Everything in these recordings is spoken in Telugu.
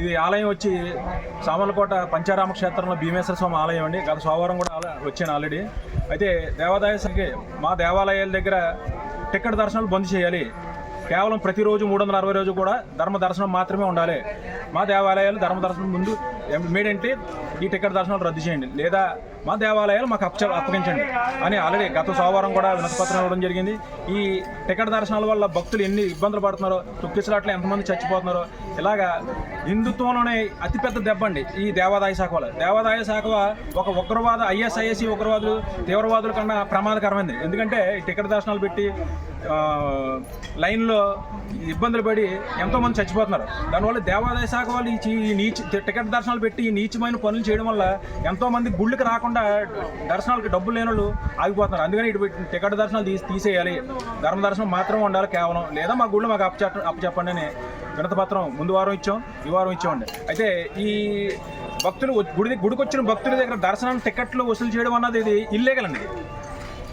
ఇది ఆలయం వచ్చి సామర్లకోట పంచారామ క్షేత్రంలో భీమేశ్వర స్వామి ఆలయం అండి. గత సోమవారం కూడా వచ్చాను ఆల్రెడీ అయితే దేవాదాయ సంఖ్య మా దేవాలయాల దగ్గర టికెట్ దర్శనాలు బంద్ చేయాలి. కేవలం ప్రతిరోజు మూడు వందల అరవై రోజు కూడా ధర్మ దర్శనం మాత్రమే ఉండాలి. మా దేవాలయాలు ధర్మ దర్శనం ముందు మీడంటే ఈ టికెట్ దర్శనాలు రద్దు చేయండి. లేదా మా దేవాలయాలు మాకు అప్ప అప్పగించండి. అని ఆల్రెడీ గత సోమవారం కూడా వినతిపత్రం ఇవ్వడం జరిగింది. ఈ టికెట్ దర్శనాల వల్ల భక్తులు ఎన్ని ఇబ్బందులు పడుతున్నారో తొక్కిసలాట్లు ఎంతమంది చచ్చిపోతున్నారో ఇలాగా హిందుత్వంలోనే అతిపెద్ద దెబ్బ అండి ఈ దేవాదాయ శాఖ వల్ల. దేవాదాయ శాఖ ఒక ఉగ్రవాద ఐఎస్ఐఎస్సి ఉగ్రవాదులు తీవ్రవాదుల కన్నా ప్రమాదకరమైంది. ఎందుకంటే ఈ టికెట్ దర్శనాలు పెట్టి లైన్లో ఇబ్బందులు పడి ఎంతోమంది చచ్చిపోతున్నారు. దానివల్ల దేవాదాయ శాఖ వాళ్ళు ఈ నీచ టికెట్ దర్శనాలు పెట్టి ఈ నీచమైన పనులు చేయడం వల్ల ఎంతోమంది గుళ్ళకి రాకుండా దర్శనాలకు డబ్బులు లేని వాళ్ళు ఆగిపోతున్నారు. అందుకని ఇటు పెట్టి టికెట్ దర్శనాలు తీసి తీసేయాలి. ధర్మ దర్శనం మాత్రమే ఉండాలి కేవలం. లేదా మా గుళ్ళు మాకు అప్పచెప్ప అప్పచెప్పండి అని వినతి పత్రం ముందు వారం ఇచ్చాం ఈ వారం ఇచ్చామండి. అయితే ఈ భక్తులు గుడి గుడికి వచ్చిన భక్తుల దగ్గర దర్శనం టికెట్లు వసూలు చేయడం అన్నది ఇది ఇల్లీగల్ అండి.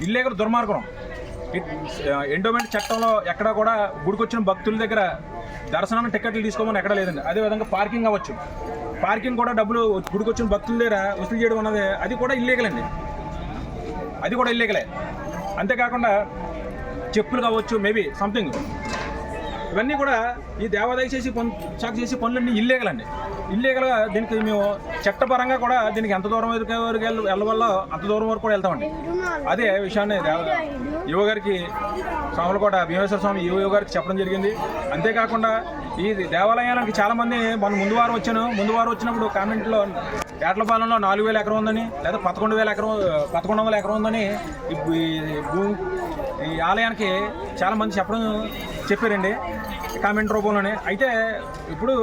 ఇల్లీగల్ దుర్మార్గం. ఎండోమెంట్ చట్టంలో ఎక్కడ కూడా గుడికొచ్చిన భక్తుల దగ్గర దర్శనానికి టికెట్లు తీసుకోమని ఎక్కడ లేదండి. అదేవిధంగా పార్కింగ్ అవ్వచ్చు. పార్కింగ్ కూడా డబ్బులు గుడికొచ్చిన భక్తుల దగ్గర వసూలు చేయడం అన్నది అది కూడా ఇల్లీగల్ అండి. అది కూడా ఇల్లీగలే అంతేకాకుండా చెప్పులు కావచ్చు మేబీ సంథింగ్ ఇవన్నీ కూడా ఈ దేవాదాయ చేసి పను శాఖ చేసే పనులన్నీ ఇల్లీగల్ అండి. ఇల్లీగల్గా దీనికి మేము చట్టపరంగా కూడా దీనికి ఎంత దూరం వరకు వెళ్ళ వెళ్ళవల్లో అంత దూరం వరకు కూడా వెళ్తామండి. అదే విషయాన్ని దేవ యువ గారికి స్వాములకోట భీమేశ్వర స్వామి యువ గారికి చెప్పడం జరిగింది. అంతేకాకుండా ఈ దేవాలయానికి చాలామంది మన ముందు వారం వచ్చాను. ముందు వారం వచ్చినప్పుడు కామెంట్లో ఏట్లపాలెంలో నాలుగు వేల ఎకరం ఉందని లేదా పదకొండు వేల ఎకరం పదకొండు వందల ఎకరం ఉందని ఈ భూ ఈ ఆలయానికి చాలామంది చెప్పడం చెప్పారండి. కామెంట్ రూపంలోనే. అయితే ఇప్పుడు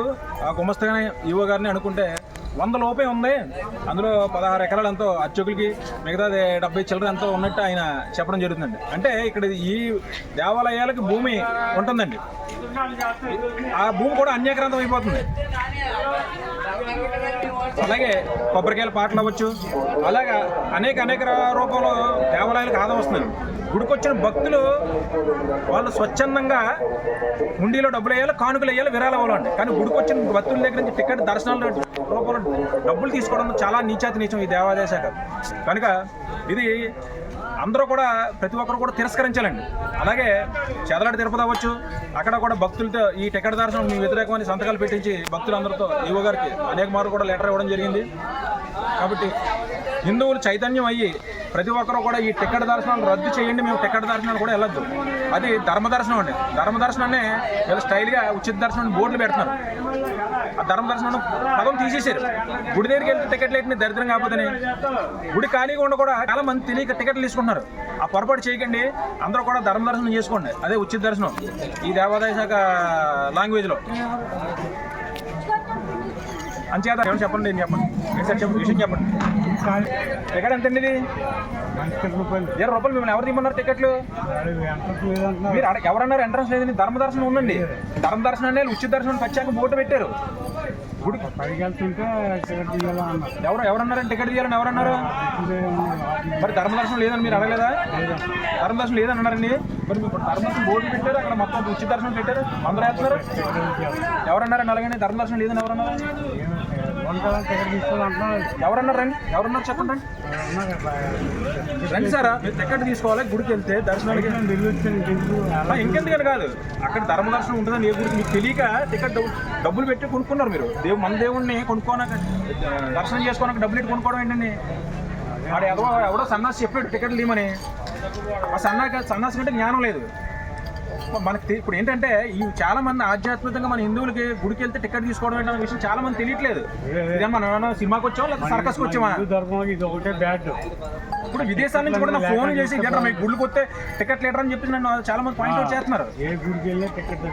ఆ గుమస్తగానే ఈవో గారిని అనుకుంటే వంద లోపే ఉంది. అందులో పదహారు ఎకరాలు ఎంతో అర్చకులకి మిగతాది డెబ్బై చిల్లర ఎంతో ఉన్నట్టు ఆయన చెప్పడం జరుగుతుందండి. అంటే ఇక్కడ ఈ దేవాలయాలకు భూమి ఉంటుందండి. ఆ భూమి కూడా అన్యాక్రాంతం అయిపోతుంది. అలాగే కొబ్బరికాయల పాటలు అవ్వచ్చు. అలాగా అనేక అనేక రూపంలో దేవాలయాలకు ఆదాయం వస్తుంది గుడికొచ్చిన భక్తులు వాళ్ళు స్వచ్ఛందంగా హుండీలో డబ్బులు వేయాలి కానుకలు వేయాలి విరాళం అవ్వాలండి కానీ గుడికొచ్చిన భక్తుల దగ్గర నుంచి టికెట్ దర్శనాల రూపంలో డబ్బులు తీసుకోవడం చాలా నీచాతి నీచం ఈ దేవాదాయ శాఖ. కనుక ఇది అందరూ కూడా ప్రతి ఒక్కరు కూడా తిరస్కరించాలండి. అలాగే చెదలాడి తిరుపతి అవ్వచ్చు. అక్కడ కూడా భక్తులతో ఈ టికెట్ దర్శనం మీ వ్యతిరేకమైన సంతకాలు పెట్టించి భక్తులందరితో ఈవో గారికి అనేక మార్లు కూడా లెటర్ ఇవ్వడం జరిగింది. కాబట్టి హిందువులు చైతన్యం అయ్యి ప్రతి ఒక్కరూ కూడా ఈ టికెట్ దర్శనాలు రద్దు చేయండి మేము టికెట్ దర్శనాలు కూడా వెళ్ళొద్దు. అది ధర్మ దర్శనం అండి. ధర్మ దర్శనాన్ని వీళ్ళు స్టైల్గా ఉచిత దర్శనం బోర్డులు పెడుతున్నారు. ఆ ధర్మ దర్శనం పదం తీసేశారు. గుడి దగ్గరికి వెళ్తే టికెట్లు ఎట్టిన దరిద్రం కాకపోతే గుడి ఖాళీగా ఉండ కూడా చాలా మంది తెలియక టికెట్లు తీసుకుంటున్నారు. ఆ పొరపాటు చేయకండి అందరూ కూడా ధర్మ దర్శనం చేసుకోండి. అదే ఉచిత దర్శనం. ఈ దేవాదాయ శాఖ లాంగ్వేజ్లో. అంచేత ఏమని చెప్పండి నేను చెప్పండి? చెప్పండి? విషయం చెప్పండి. టికెట్ ఎంత అండి ఇది? రూపాయలు ఇరవై రూపాయలు మిమ్మల్ని ఎవరు తీయమన్నారు టికెట్లు? మీరు ఎవరన్నారు ఎంట్రన్స్ లేదని? ధర్మ దర్శనం ఉందండి ధర్మ దర్శనం అనేది ఉచిత దర్శనం పచ్చాక బోటు పెట్టారు. గుడి ఎవరు ఎవరన్నారని టికెట్ తీయాలని ఎవరన్నారు? మరి ధర్మ దర్శనం లేదని మీరు అడగలేదా? ధర్మ దర్శనం లేదని అన్నారండి మరి మీరు ధర్మ దర్శనం బోర్డు పెట్టారు అక్కడ మొత్తం ఉచిత దర్శనం పెట్టారు. అందరూ వేస్తున్నారు? ఎవరన్నారండి? అలాగని? ధర్మ దర్శనం లేదని ఎవరన్నారు? ఎవరన్నారండి ఎవరన్నారు చెప్పండి. రండి. రండి సార్ మీరు టికెట్ తీసుకోవాలి గుడికి వెళ్తే దర్శనానికి ఇంకెందుకని కాదు అక్కడ ధర్మ దర్శనం ఉంటుందని ఏ గుడికి మీకు తెలియక టికెట్ డబ్బులు పెట్టి కొనుక్కున్నారు మీరు. దేవు మన దేవుణ్ణి కొనుక్కోనాక దర్శనం చేసుకోనాక డబ్బులు పెట్టి కొనుక్కోవడం ఏంటండి? వాడు ఎవడో ఎవడో సన్నాసి చెప్పాడు టికెట్లు ఇవ్వమని. ఆ సన్నా సన్నాసి కంటే జ్ఞానం లేదు. మనకి ఇప్పుడు ఏంటంటే ఈ చాలా మంది ఆధ్యాత్మికంగా మన హిందువులకి గుడికి వెళ్తే టికెట్ తీసుకోవడం ఏంటనే విషయం చాలా మంది తెలియట్లేదు. ఇదే మనం సినిమాకి లేదా సర్కస్కి వచ్చామా ధర్మం ఇది ఒకటే బ్యాడ్. ఇప్పుడు విదేశాల నుంచి కూడా ఫోన్ చేసి "ఏంట్రా మీకు గుళ్ళు కొత్తే టికెట్ లీటర్ అని చెప్పి నన్ను చాలా మంది పాయింట్ అవుట్ చేస్తున్నారు. ఏ గుడికి టికెట్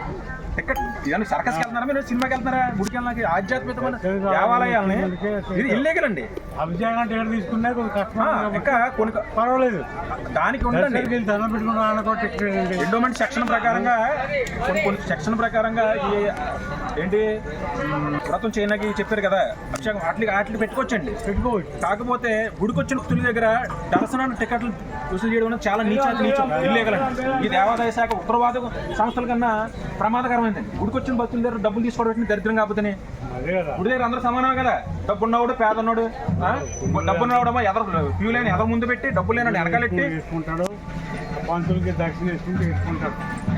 ఇవన్నీ సర్కస్కి వెళ్తున్నారా మీరు? సినిమాకి వెళ్తున్నారా? గుడికి వెళ్ళడానికి? ఆధ్యాత్మికమైన దేవాలయాల్ని? ఇది ఇల్లీగల్ అండి అభిషేకం టికెట్ తీసుకున్నా ఇంకా కొన్ని పర్వాలేదు. దానికి ఉండండి. దండం పెట్టుకున్న టికెట్ ఏంటి ఎండోమెంట్ సెక్షన్ ప్రకారంగా కొన్ని కొన్ని సెక్షన్ ప్రకారంగా ఈ ఏంటి? వ్రతం చేయడానికి చెప్పారు కదా. అభిషేకం వాటికి వాటికి పెట్టుకోవచ్చండి. పెట్టుకోవచ్చు కాకపోతే గుడికొచ్చిన భక్తుల దగ్గర దర్శనాన్ని టికెట్లు వసూలు చేయడం అనేది చాలా నీచ నీచం ఇల్లీగల్ అండి. ఈ దేవాదాయ శాఖ ఉత్తరవాద సంస్థల కన్నా ప్రమాదకరం గుడికొచ్చిన భక్తుల దగ్గర డబ్బులు తీసుకోవడం దరిద్రం కాకపోతే గుడి దగ్గర అందరూ సమానమే కదా. డబ్బు ఉన్నవాడు పేద ఉన్నాడు డబ్బు ఉన్నవాడేమో ఎదరు క్యూ లేని ఎదరు ముందు పెట్టి డబ్బు లేని వెనకాలెట్టి పంతులకి దక్షిణ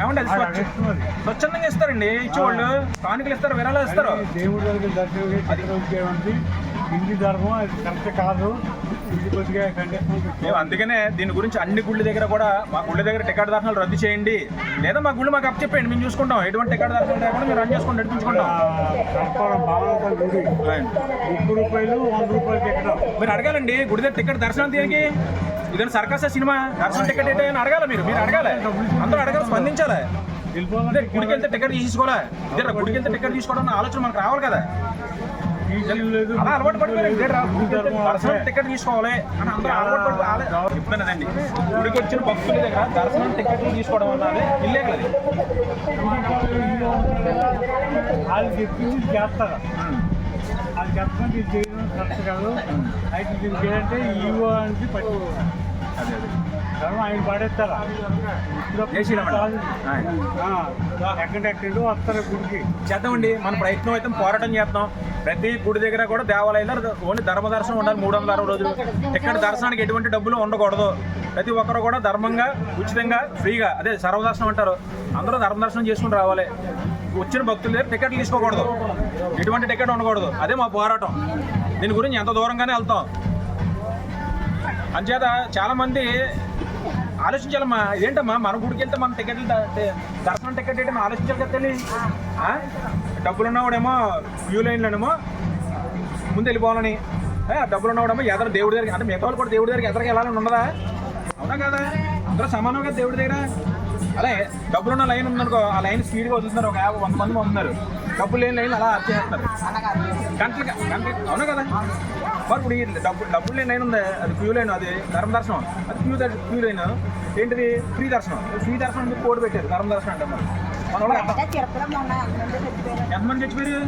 ఏమంటే అది స్వచ్ఛ- అది. స్వచ్ఛందంగా ఇస్తారండి. ఇచ్చేవాళ్ళు కానుకలు ఇస్తారు విరాళాలు ఇస్తారు. అది దేవుడి దగ్గర దర్శనం హిందీ ధర్మం అది కరెక్ట్ కాదు. ఇది కొద్దిగా కండిషన్ మేము అందుకనే దీని గురించి అన్ని గుళ్ళ దగ్గర కూడా మా గుళ్ళ దగ్గర టికెట్ దర్శనాలు రద్దు చేయండి. లేదా మా గుళ్ళు మాకు అప్ చెప్పండి మేము చూసుకుంటాం. ఎటువంటి టికెట్ దర్శనం లేకుండా మేము రన్ చేసుకుని నడిపించుకుంటాం. గుడి. ముప్పై రూపాయలు వంద రూపాయలకి ఎక్కడం మీరు అడగాలండి. గుడి దగ్గర టికెట్ దర్శనం దేనికి? ఇదని సర్కస్ సినిమా? దర్శనం టికెట్ ఏంటి అని అడగాలి మీరు? మీరు అడగాలి? అందరూ అడగాలి స్పందించాలి? గుడికి వెళ్తే టికెట్ తీసుకోవాలా? ఇదే గుడికి వెళ్తే టికెట్ తీసుకోవడం ఆలోచన మనకు రావాలి కదా. అలా అలవాటు పడిపోయారు ఇదే టికెట్ తీసుకోవాలి అని అందరూ అలవాటు పడిపోయి చెప్తున్నదండి గుడికి వచ్చిన భక్తుల దగ్గర దర్శనం టికెట్లు తీసుకోవడం అన్నది ఇల్లేగలది వాళ్ళు చెప్పింది చేస్తారు? అది ఇది చేయడం కరెక్ట్ కాదు అయితే దీనికి ఏంటంటే ఈవో అనేది పట్టి అదే అదే ధర్మం ఆయన పడేస్తారా. ఎక్కడెక్కడో వస్తారు గుడికి. చేద్దామండి. మన ప్రయత్నం అయితే పోరాటం చేస్తాం ప్రతి గుడి దగ్గర కూడా దేవాలయాల్లో ఓన్లీ ధర్మ దర్శనం ఉండాలి మూడు వందల అరవై రోజులు. ఇక్కడ దర్శనానికి ఎటువంటి డబ్బులు ఉండకూడదు. ప్రతి ఒక్కరు కూడా ధర్మంగా ఉచితంగా ఫ్రీగా అదే సర్వదర్శనం అంటారు. అందరూ ధర్మ దర్శనం చేసుకుని రావాలి. వచ్చిన భక్తుల దగ్గర టికెట్లు తీసుకోకూడదు. ఎటువంటి టికెట్ ఉండకూడదు. అదే మా పోరాటం. దీని గురించి ఎంత దూరంగానే వెళ్తాం. అంచేత చాలామంది ఆలోచించాలమ్మా ఏంటమ్మా మన గుడికి వెళ్తే మన టికెట్లు దర్శనం టికెట్ ఏంటి ఆలోచించాలి కదా తల్లి. డబ్బులు ఉన్నవాడేమో క్యూ లైన్లోనేమో ముందు వెళ్ళిపోవాలని. డబ్బులు ఉన్నవాడేమో ఎదరు దేవుడి దగ్గర అంటే మిగతా కూడా దేవుడి దగ్గరికి ఎదరికి వెళ్ళాలని ఉండదా అవునా కదా? అందరూ సమానం కదా దేవుడి దగ్గర? అలా డబ్బులున్న లైన్ ఉందనుకో ఆ లైన్ స్పీడ్గా వదులుతున్నారు ఒక యాభై వంద మంది వస్తున్నారు డబ్బులు లేని లైన్ అలా చేస్తున్నారు గంటలు గంటలు అవునా కదా మరి ఇప్పుడు ఈ డబ్బు డబ్బులు లేని లైన్ ఉంది అది క్యూ లైన్ అది ధర్మ దర్శనం అది క్యూ దర్- క్యూ లైన్ ఏంటిది ఫ్రీ దర్శనం ఫ్రీ దర్శనం మీకు కోడ్ పెట్టారు ధర్మ దర్శనం అంటే ఎంతమంది చచ్చిపోయారు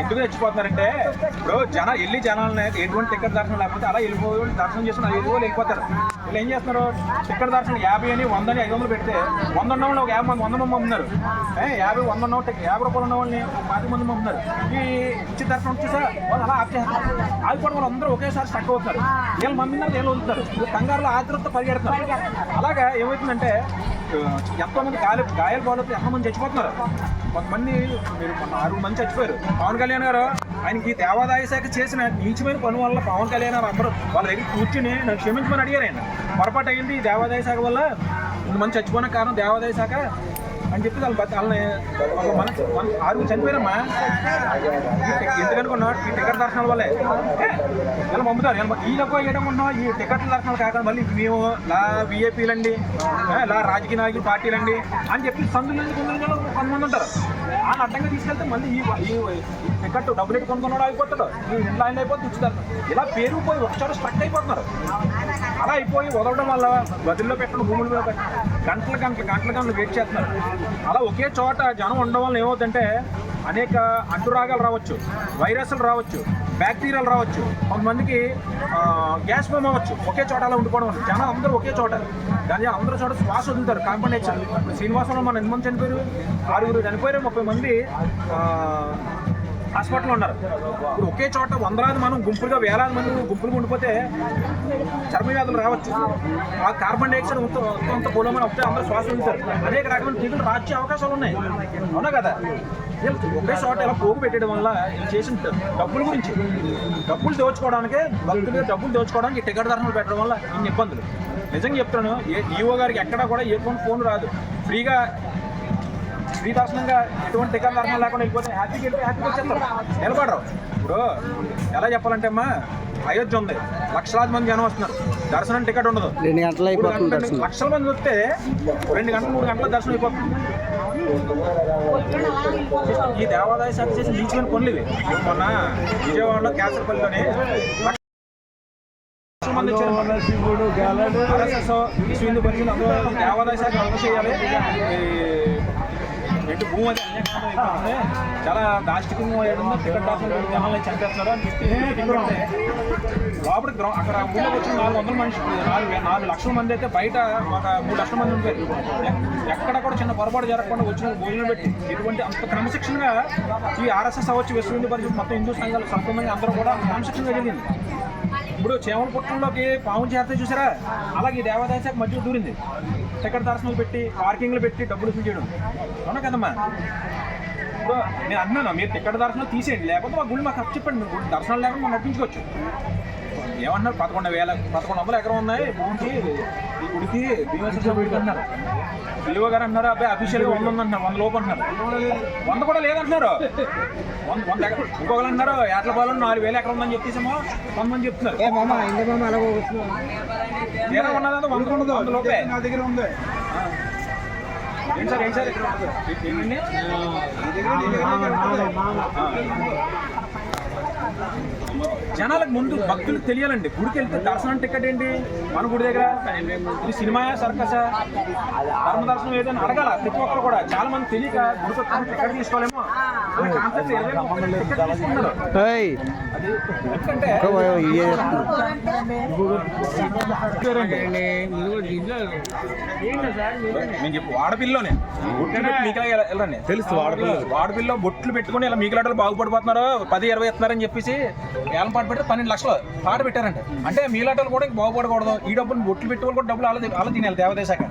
ఎందుకు చచ్చిపోతున్నారంటే ఇప్పుడు జన వెళ్ళి జనాలని ఎటువంటి టికెట్ దర్శనం లేకపోతే అలా వెళ్ళిపోయి దర్శనం చేసుకుని ఐదు రోజులు వెళ్ళిపోతారు. వీళ్ళు ఏం చేస్తున్నారు? టికెట్ దర్శనం యాభై అని వంద అని ఐదు వందలు పెడితే వంద ఉన్న వాళ్ళు ఒక యాభై మంది వంద మంది ఉన్నారు యాభై వంద ఉన్న యాభై రూపాయలు ఉన్న వాళ్ళని ఒక పాతి మంది ఉన్నారు ఈ ఇచ్చి దర్శనం చూసా వాళ్ళు అలా ఆపేస్తారు ఆగిపోవడం వాళ్ళు అందరూ ఒకేసారి స్టక్ అవుతారు వీళ్ళు మమ్మిన్నారు వీళ్ళు వదులుతారు. కంగారులో ఆతృత పరిగెడుతున్నారు. అలాగా ఏమవుతుందంటే ఎంతోమంది ఎంతో మంది గాలి గాయాలు బాగాలేదు ఎంతో మంది చచ్చిపోతున్నారు. కొంతమంది మీరు మొన్న ఆరుగురు మంది చచ్చిపోయారు. పవన్ కళ్యాణ్ గారు ఆయనకి ఈ దేవాదాయ శాఖ చేసిన నీచమైన పని వల్ల పవన్ కళ్యాణ్ గారు అందరూ వాళ్ళ దగ్గర కూర్చుని నన్ను క్షమించమని అడిగారు ఆయన. పొరపాటు అయింది ఈ దేవాదాయ శాఖ వల్ల ఇంతమంది చచ్చిపోయిన కారణం దేవాదాయ శాఖ. అని చెప్పి వాళ్ళు బతి- వాళ్ళని ఒక మన మన ఆరుగురు చనిపోయారమ్మా. ఎందుకనుకున్నా ఈ టికెట్ దర్శనాల వల్లే. ఇలా పంపుతారు. ఈ లెక్క వేయడం ఈ టికెట్ల దర్శనాలు కాకుండా మళ్ళీ మేము లా విఐపీలండి లా రాజకీయ నాయకులు పార్టీలండి అని చెప్పి సందులు కొందరు కొంతమంది ఉంటారు. ఆయన అడ్డంగా తీసుకెళ్తే మళ్ళీ ఈ ఈ టికెట్ డబ్బులు ఎట్టు కొనుక్కున్నాడు అయిపోతాడు ఈ ఇంట్లో ఆయన అయిపోతే ఉచ్చుతారు ఇలా పేరు పోయి ఒకసారి స్ట్రక్ అయిపోతున్నారు. అలా అయిపోయి వదలడం వల్ల గదుల్లో పెట్టడం భూములు మీద గంటల గంటలు గంటల గంటలు వెయిట్ చేస్తున్నారు. అలా ఒకే చోట జనం ఉండడం వల్ల ఏమవుతుందంటే అనేక అంటురాగాలు రావచ్చు వైరస్లు రావచ్చు బ్యాక్టీరియాలు రావచ్చు. కొంతమందికి గ్యాస్ ఫామ్ అవ్వచ్చు. ఒకే చోట అలా ఉండిపోవడం వల్ల. జనం అందరూ ఒకే చోట. దాని అందరూ చోట శ్వాస వదులుతారు కార్బన్ డైఆక్సైడ్ శ్రీనివాసంలో మన ఎంతమంది చనిపోయారు? ఆరుగురు చనిపోయారు ముప్పై మంది హాస్పిటల్లో ఉన్నారు. ఇప్పుడు ఒకే చోట వందలాది మనం గుంపులుగా వేలాది మంది గుంపులుగా ఉండిపోతే చర్మ వ్యాధులు రావచ్చు. ఆ కార్బన్ డైఆక్సైడ్ కొంత కొంత పొలమని వస్తే అందరూ శ్వాస ఉంటారు అనేక రకమైన తెగులు రాచే అవకాశాలు ఉన్నాయి. అవునా కదా? ఒకే చోట ఇలా పోగు పెట్టడం వల్ల చేసిన డబ్బుల గురించి. డబ్బులు దోచుకోవడానికే భక్తులుగా డబ్బులు దోచుకోవడానికి టికెట్ ధరలు పెట్టడం వల్ల ఇన్ని ఇబ్బందులు. నిజంగా చెప్తాను ఏ ఈఓ గారికి ఎక్కడా కూడా ఏ ఫోన్ ఫోన్ రాదు. ఫ్రీగా దర్శనంగా ఎటువంటి టికెట్ దర్శనం లేకుండా వెళ్ళిపోతే హ్యాపీకి వెళ్ళిపోయి హ్యాపీకి వచ్చేస్తారు. నిలబడరు. ఇప్పుడు ఎలా చెప్పాలంటే అమ్మా అయోధ్య ఉంది. లక్షలాది మంది జనం వస్తున్నారు. దర్శనం టికెట్ ఉండదు. రెండు గంటలు అయిపోతుంది లక్షల మంది వస్తే రెండు గంటలు మూడు గంటల దర్శనం అయిపోతుంది. ఈ దేవాదాయ శాఖ చేసి నీచమైన పనులు ఇవి. మొన్న విజయవాడలో క్యాసర్పల్లిలోనే మంది వచ్చారు. శివుడు గెలడు ఆర్ఎస్ఎస్ విశ్వ హిందూ పరిషత్ అందరూ దేవాదాయ శాఖ అమలు చేయాలి. ఎటు భూమి అది అన్యాక్రాంతం చాలా దాష్టికంగా ఏడుందో టికెట్ డాక్టర్ జనాలు చంపేస్తున్నారు అని చెప్పి లోపల గ్రౌండ్ అక్కడ ఊళ్ళో వచ్చిన నాలుగు వందల మనుషులు నాలుగు నాలుగు లక్షల మంది అయితే బయట ఒక మూడు లక్షల మంది ఉంటారు ఎక్కడ కూడా చిన్న పొరపాటు జరగకుండా వచ్చిన భోజనం పెట్టి ఇటువంటి అంత క్రమశిక్షణగా ఈ ఆర్ఎస్ఎస్ అవ్వచ్చు విశ్వ హిందూ పరిషత్ మొత్తం హిందూ సంఘాలు సంపూర్ణంగా అందరూ కూడా క్రమశిక్షణగా జరిగింది. ఇప్పుడు చేమల పుట్టంలోకి పాము చేస్తే చూసారా? అలాగే ఈ దేవాదాయ మధ్య దూరింది. టికెట్ దర్శనాలు పెట్టి పార్కింగ్లు పెట్టి డబ్బులు వసూలు చేయడం. అవునా కదమ్మా? ఇప్పుడు నేను అన్నాను మీరు టికెట్ దర్శనాలు తీసేయండి లేకపోతే మా గుళ్ళు మాకు చెప్పండి మీరు దర్శనాలు లేకుండా మనం నడిపించుకోవచ్చు. ఏమన్నారు? పదకొండు వేల పదకొండు వందల ఎకరం ఉన్నాయి. భూమికి ఈ గుడికి భీమేశ్వర అన్నారు విలువ గారు అన్నారు అబ్బాయి అఫీషియల్గా వంద ఉంది అంటున్నారు వంద లోపు అంటున్నారు. వంద కూడా లేదంటున్నారు. వంద వంద ఎకరం ఇంకొకరు అంటున్నారు ఏట్ల పాలెం నాలుగు వేల ఎకరం ఉందని చెప్పేసేమో కొంతమంది చెప్తున్నారు. ఉన్నదంతా వంద ఉండదు వంద లోపే. నా దగ్గర ఉంది? ఏంటి సార్ ఏంటి సార్? ఇక్కడ ఏంటండి జనాలకు ముందు భక్తులు తెలియాలండి. గుడికి వెళ్తే దర్శనం టికెట్ ఏంటి? మన గుడి దగ్గర? ఇది సినిమాయా సర్కసా? ధర్మ దర్శనం ఏదైనా అడగాల ప్రతి ఒక్కరు కూడా. చాలా మంది తెలియక గుడికి టికెట్ తీసుకోలేమో. కాన్సెప్ట్ పెట్టి వెళ్ళండి తెలుసు వాడపిల్ల. వాడపిల్లో బొట్లు పెట్టుకుని ఇలా మీకలాటలు బాగుపడిపోతున్నారు పది ఇరవై ఇస్తున్నారని చెప్పేసి ఏళ్ళ పాట పెడితే పన్నెండు లక్షలు పాట పెట్టారంట. అంటే మీలాటలు కూడా బాగుపడకూడదు. ఈ డబ్బులు బొట్లు పెట్టుకోవాలి కూడా డబ్బులు అలా అలా తినాలి దేవదేశాక